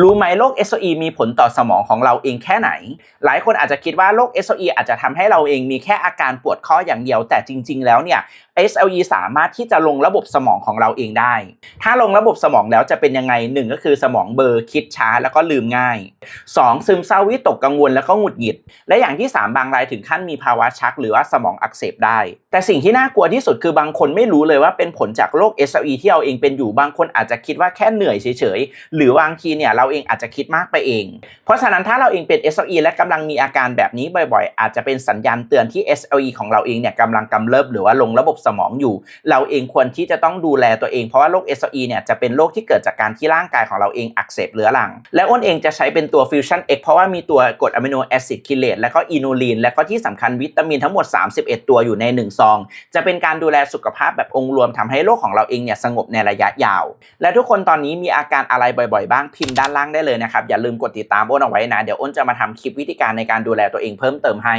รู้ไหมโรค SOE มีผลต่อสมองของเราเองแค่ไหน หลายคนอาจจะคิดว่าโรค SOE อาจจะทำให้เราเองมีแค่อาการปวดข้ออย่างเดียว แต่จริง ๆ แล้วเนี่ย SLE สามารถที่จะลงระบบสมองของเราเองได้ ถ้าลงระบบสมองแล้วจะเป็นยังไงหนึ่งก็คือสมองเบลอร์คิดช้าแล้วก็ลืมง่าย 2. ซึมเศร้าวิตกกังวลแล้วก็หงุดหงิด และอย่างที่ 3 บางรายถึงขั้นมีภาวะชัก หรือว่าสมองอักเสบได้ แต่สิ่งที่น่ากลัวที่สุดคือบางคนไม่รู้เลยว่าเป็นผลจากโรค SLE ที่เราเองเป็นอยู่บางคนอาจจะคิดว่าแค่เหนื่อยเฉยๆหรือบางทีเนี่ยเราเองอาจจะคิดมากไปเอง เพราะฉะนั้นถ้าเราเองเป็น SLE และกำลังมีอาการแบบนี้บ่อยๆ อาจจะเป็นสัญญาณเตือนที่ SLE ของเราเองเนี่ยกำลังกำเริบหรือว่าลงระบบสมองอยู่ เราเองควรที่จะต้องดูแลตัวเองเพราะว่าโรค SLE เนี่ยจะเป็นโรคที่เกิดจากการที่ร่างกายของเราเองอักเสบเรื้อรัง และอ้นเองจะใช้เป็นตัว Fusion X เพราะว่ามีตัวกรดอะมิโนแอซิดคิเลตและก็อินูลินและก็ที่สำคัญวิตามินทั้งหมด 31 ตัวอยู่ใน1ซอง จะเป็นการดูแลสุขภาพแบบองค์รวมทำให้โรคของเราเองเนี่ยสงบในระยะยาว และทุกคนตอนนี้มีอาการอะไรบ่อยๆ บ้างพิมพ์ด้านล่างได้เลยนะครับ อย่าลืมกดติดตามอ้นเอาไว้นะ เดี๋ยวอ้นจะมาทำคลิปวิธีการในการดูแลตัวเองเพิ่มเติมให้